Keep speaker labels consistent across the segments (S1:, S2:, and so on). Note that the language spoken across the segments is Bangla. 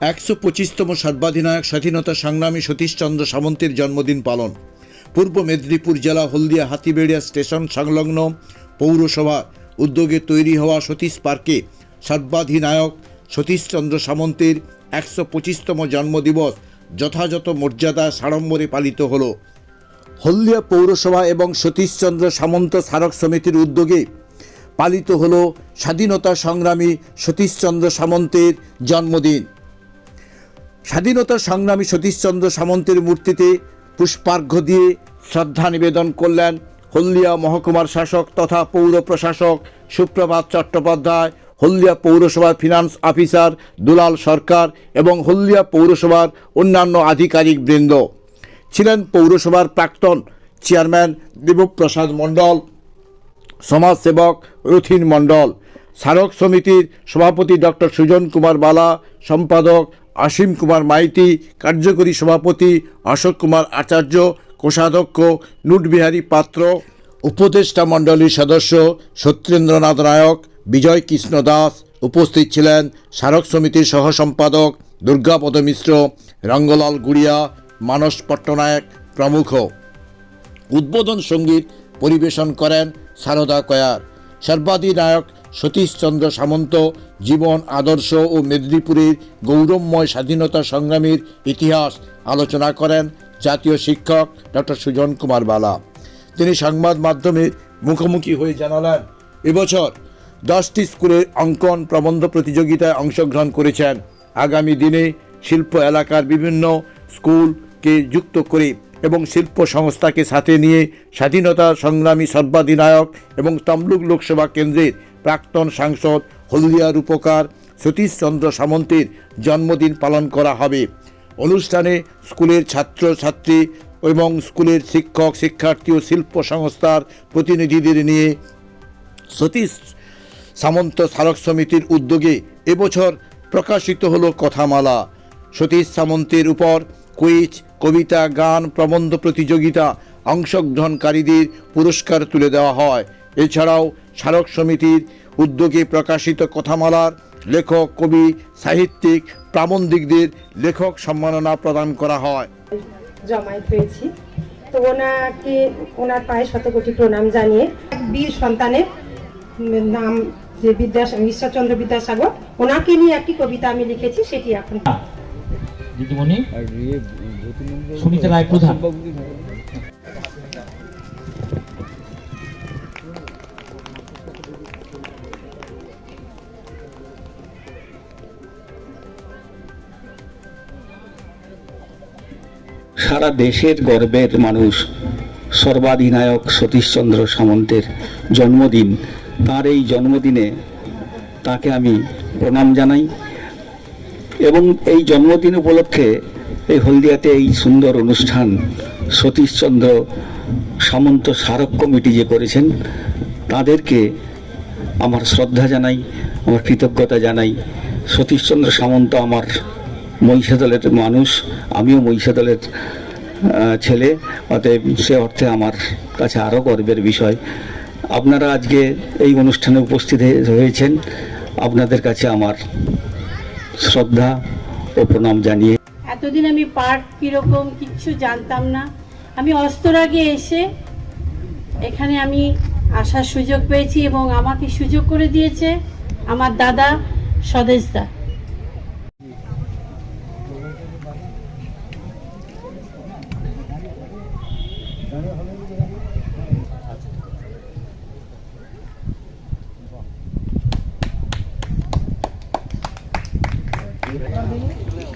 S1: একশো পঁচিশতম সর্বাধিনায়ক স্বাধীনতা সংগ্রামী সতীশচন্দ্র সামন্তের জন্মদিন পালন। পূর্ব মেদিনীপুর জেলা হলদিয়া হাতিবেড়িয়া স্টেশন সংলগ্ন পৌরসভা উদ্যোগে তৈরি হওয়া সতীশ পার্কে সর্বাধিনায়ক সতীশচন্দ্র সামন্তের একশো পঁচিশতম জন্মদিবস যথাযথ মর্যাদা সাড়ম্বরে পালিত হলো। হলদিয়া পৌরসভা এবং সতীশচন্দ্র সামন্ত স্মারক সমিতির উদ্যোগে পালিত হল স্বাধীনতা সংগ্রামী সতীশচন্দ্র সামন্তের জন্মদিন। স্বাধীনতা সংগ্রামী সতীশচন্দ্র সামন্তের মূর্তিতে পুষ্পার্ঘ্য দিয়ে শ্রদ্ধা নিবেদন করলেন হলদিয়া মহকুমার শাসক তথা পৌর প্রশাসক সুপ্রভাত চট্টোপাধ্যায়, হলদিয়া পৌরসভার ফিনান্স অফিসার দুলাল সরকার এবং হলদিয়া পৌরসভার অন্যান্য আধিকারিক বৃন্দ। ছিলেন পৌরসভার প্রাক্তন চেয়ারম্যান দেবপ্রসাদ মণ্ডল, সমাজসেবক রথিন মণ্ডল। স্মারক সমিতির সভাপতি ডক্টর সুজন কুমার বালা, সম্পাদক অসীম কুমার মাইতি, কার্যকরী সভাপতি অশোক কুমার আচার্য, কোষাধ্যক্ষ নুটবিহারী পাত্র, উপদেষ্টা মণ্ডলীর সদস্য সত্যেন্দ্রনাথ নায়ক বিজয় কৃষ্ণ দাস উপস্থিত ছিলেন। স্মারক সমিতির সহ সম্পাদক দুর্গাপদ মিশ্র রঙ্গলাল গুড়িয়া, মানস পট্টনায়ক প্রমুখ। উদ্বোধন সংগীত পরিবেশন করেন সারদা কয়ার। সর্বাধিনায়ক সতীশচন্দ্র সামন্ত, জীবন আদর্শ ও মেদিনীপুরের গৌরবময় স্বাধীনতা সংগ্রামীর ইতিহাস আলোচনা করেন জাতীয় শিক্ষক ডক্টর সুজন কুমার বালা। তিনি সংবাদ মাধ্যমের মুখোমুখি হয়ে জানালেন, এবছর দশটি স্কুলের অঙ্কন প্রবন্ধ প্রতিযোগিতায় অংশগ্রহণ করেছেন। আগামী দিনে শিল্প এলাকার বিভিন্ন স্কুলকে যুক্ত করে এবং শিল্প সংস্থাকে সাথে নিয়ে স্বাধীনতা সংগ্রামী সর্বাধিনায়ক এবং তমলুক লোকসভা কেন্দ্রের প্রাক্তন সাংসদ হলদিয়া রূপকার সতীশচন্দ্র সামন্তের জন্মদিন পালন করা হবে। অনুষ্ঠানে স্কুলের ছাত্র ছাত্রী এবং স্কুলের শিক্ষক, শিক্ষার্থী ও শিল্প সংস্থার প্রতিনিধিদের নিয়ে সতীশ সামন্ত স্মারক সমিতির উদ্যোগে এবছর প্রকাশিত হলো কথামালা। সতীশ সামন্তের উপর কুইজ কবিতা গান প্রবন্ধ প্রতিযোগিতা অংশগ্রহণকারীদের পুরস্কার তুলে দেওয়া হয়। এছাড়াও স্মারক সমিতির উদ্যোগে প্রকাশিত কথামালার লেখক কবি সাহিত্যিক প্রাবন্ধিকদের লেখক সম্মাননা প্রদান করা হয়।
S2: জমায়েত হয়েছি। তো ওনাকে ওনার পায়ে শতকোটি প্রণাম জানিয়ে বীর সন্তানের নাম যে বিদ্যাস ঈশ্বরচন্দ্র বিদ্যাসাগর ওনাকে নিয়ে একটি কবিতা আমি লিখেছি সেটি এখন
S3: দিদিমণি? সুনীতা রায় প্রধান।
S4: সারা দেশের গর্বের মানুষ, সর্বাধিনায়ক সতীশচন্দ্র সামন্তের জন্মদিন, তার এই জন্মদিনে তাকে আমি প্রণাম জানাই এবং এই জন্মদিন উপলক্ষে এই হলদিয়াতে এই সুন্দর অনুষ্ঠান সতীশচন্দ্র সামন্ত স্মারক কমিটি যে করেছেন, তাদেরকে আমার শ্রদ্ধা জানাই, আমার কৃতজ্ঞতা জানাই। সতীশচন্দ্র সামন্ত আমার মহিষাদলের মানুষ, আমিও মহিষাদলের ছেলে, অতএব সে অর্থে আমার কাছে আরও গর্বের বিষয়। আপনারা আজকে এই অনুষ্ঠানে উপস্থিত হয়ে- হয়েছেন আপনাদের কাছে আমার শ্রদ্ধা ও প্রণাম জানিয়ে
S5: এতদিন আমি পার্ক কীরকম, কিচ্ছু জানতাম না। আমি অস্তরাগে এসে এখানে আমি আসার সুযোগ পেয়েছি এবং আমাকে সুযোগ করে দিয়েছে আমার দাদা স্বদেশদা।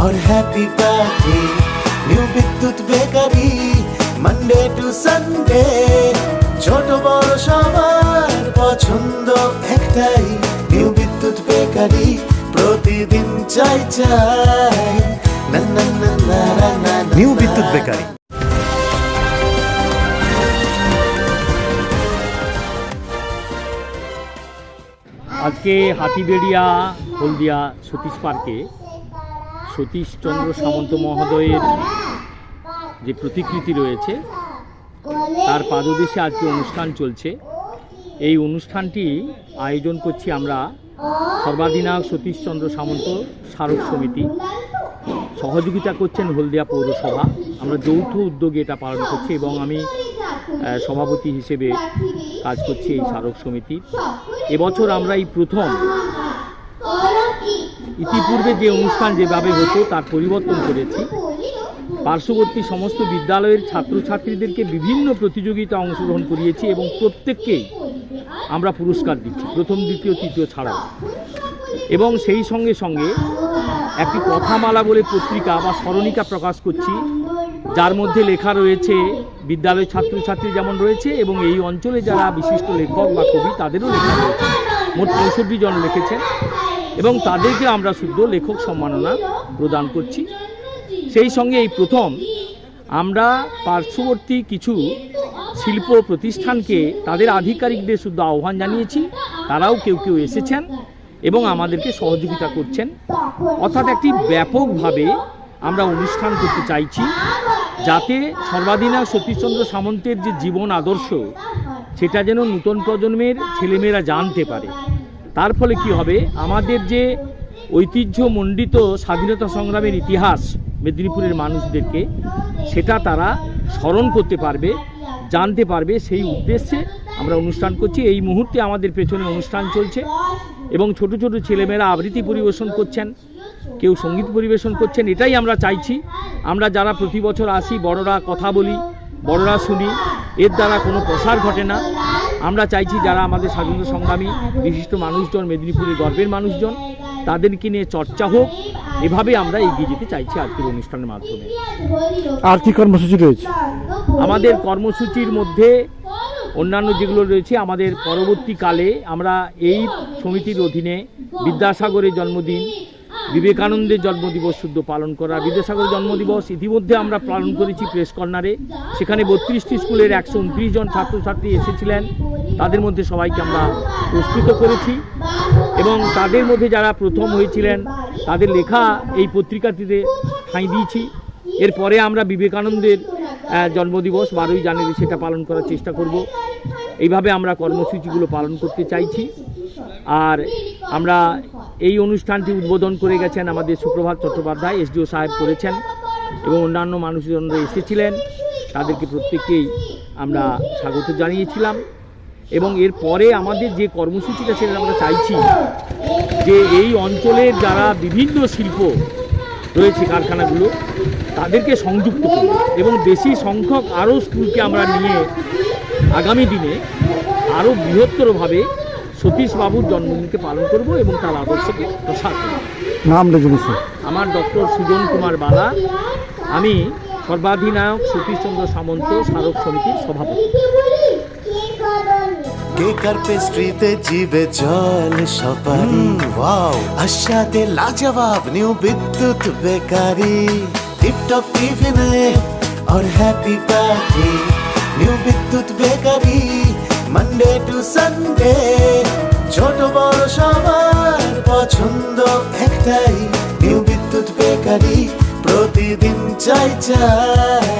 S6: और happy party new Bidyut bakery Monday to Sunday ছোট বড় সবার পছন্দ একটাই নিউ বিদ্যুৎ বেকারি প্রতিদিন চাই চাই না না না নিউ বিদ্যুৎ বেকারি
S7: আজকে হাতিবেড়িয়া হলদিয়া সতীশ পার্কে সতীশচন্দ্র সামন্ত মহোদয়ের যে প্রতিকৃতি রয়েছে, তার পাদদেশে আজকে অনুষ্ঠান চলছে। এই অনুষ্ঠানটি আয়োজন করছি আমরা সর্বাধিনায়ক সতীশচন্দ্র সামন্ত স্মারক সমিতি। সহযোগিতা করছেন হলদিয়া পৌরসভা। আমরা যৌথ উদ্যোগে এটা পালন করছি এবং আমি সভাপতি হিসেবে কাজ করছি এই স্মারক সমিতির। এবছর আমরা এই প্রথম ইতিপূর্বে যে অনুষ্ঠান যেভাবে হতো, তার পরিবর্তন করেছি। পার্শ্ববর্তী সমস্ত বিদ্যালয়ের ছাত্রছাত্রীদেরকে বিভিন্ন প্রতিযোগিতা অংশগ্রহণ করিয়েছি এবং প্রত্যেককেই আমরা পুরস্কার দিচ্ছি, প্রথম, দ্বিতীয়, তৃতীয় ছাড়াও। এবং সেই সঙ্গে সঙ্গে একটি কথামালা বলে পত্রিকা বা স্মরণিকা প্রকাশ করছি, যার মধ্যে লেখা রয়েছে, বিদ্যালয়ের ছাত্রছাত্রী যেমন রয়েছে এবং এই অঞ্চলে যারা বিশিষ্ট লেখক বা কবি, তাদেরও লেখা রয়েছে। মোট পঁয়ষট্টি জন লিখেছেন। এবং তাদেরকে আমরা শুদ্ধ লেখক সম্মাননা প্রদান করছি। সেই সঙ্গে এই প্রথম আমরা পার্শ্ববর্তী কিছু শিল্প প্রতিষ্ঠানকে তাদের আধিকারিকদের শুদ্ধ আহ্বান জানিয়েছি। তারাও কেউ কেউ এসেছেন এবং আমাদেরকে সহযোগিতা করছেন। অর্থাৎ একটি ব্যাপকভাবে আমরা অনুষ্ঠান করতে চাইছি যাতে সর্বাধিনায়ক সতীশচন্দ্র সামন্তের যে জীবন আদর্শ, সেটা যেন নূতন প্রজন্মের ছেলেমেয়েরা জানতে পারে। তার ফলে কি হবে? আমাদের যে ঐতিহ্যমণ্ডিত স্বাধীনতা সংগ্রামের ইতিহাস মেদিনীপুরের মানুষদেরকে, সেটা তারা স্মরণ করতে পারবে, জানতে পারবে। সেই উদ্দেশ্যে আমরা অনুষ্ঠান করছি। এই মুহূর্তে আমাদের পেছনে অনুষ্ঠান চলছে এবং ছোট ছোট ছেলেমেয়েরা আবৃত্তি পরিবেশন করছেন, কেউ সংগীত পরিবেশন করছেন, এটাই আমরা চাইছি। আমরা যারা প্রতি বছর আসি, বড়রা কথা বলি বড়রা শুনি এর দ্বারা কোনো প্রসার ঘটে না। আমরা চাইছি যারা আমাদের স্বাধীনতা সংগ্রামী বিশিষ্ট মানুষজন মেদিনীপুরের গর্বের মানুষজন তাদেরকে নিয়ে চর্চা হোক। এভাবে আমরা এগিয়ে যেতে চাইছি আজকের অনুষ্ঠানের মাধ্যমে।
S8: আর কি কর্মসূচি রয়েছে।
S7: আমাদের কর্মসূচির মধ্যে অন্যান্য যেগুলো রয়েছে আমাদের পরবর্তীকালে আমরা এই সমিতির অধীনে বিদ্যাসাগরের জন্মদিন বিবেকানন্দের জন্মদিবস শুদ্ধ পালন করা বিদ্যাসাগরের জন্মদিবস ইতিমধ্যে আমরা পালন করেছি প্রেস কর্নারে। সেখানে বত্রিশটি স্কুলের একশো উনত্রিশ জন ছাত্রছাত্রী এসেছিলেন। তাদের মধ্যে সবাইকে আমরা পুরস্কৃত করেছি এবং তাদের মধ্যে যারা প্রথম হয়েছিলেন, তাদের লেখা এই পত্রিকাটিতে ঠাঁই দিয়েছি। এরপরে আমরা বিবেকানন্দের জন্মদিবস বারোই জানুয়ারি সেটা পালন করার চেষ্টা করব। এইভাবে আমরা কর্মসূচিগুলো পালন করতে চাইছি। আর আমরা এই অনুষ্ঠানটি উদ্বোধন করে গেছেন আমাদের সুপ্রভাত চট্টোপাধ্যায়, এসডিও সাহেব করেছেন এবং অন্যান্য মানুষজনরা এসেছিলেন। তাদেরকে প্রত্যেককেই আমরা স্বাগত জানিয়েছিলাম। এবং এরপরে আমাদের যে কর্মসূচিটা সেটা আমরা চাইছি যে এই অঞ্চলের যারা বিভিন্ন শিল্প রয়েছে কারখানাগুলো, তাদেরকে সংযুক্ত এবং বেশি সংখ্যক আরও স্কুলকে আমরা নিয়ে আগামী দিনে আরও বৃহত্তরভাবে সতীশ বাবুর জন্মদিনকে পালন করব এবং তার আদর্শকে প্রসার করব
S8: নাম রেজুলেশন
S7: আমার ডক্টর সুজন কুমার বালা আমি সর্বাধিনায়ক সতীশচন্দ্র সামন্ত স্মারক সমিতির সভাপতি
S6: কেকার পেস্ট্রিতে জিবে জল সপারি ওয়াও আশাতে লাজবাব নিউ বিদ্যুৎ বেকারি টিপটপ টিফিনে और happy party new Bidyut bakery Monday to Sunday একটাই নিউ বিদ্যুৎ বেকারি প্রতিদিন চাই চাই।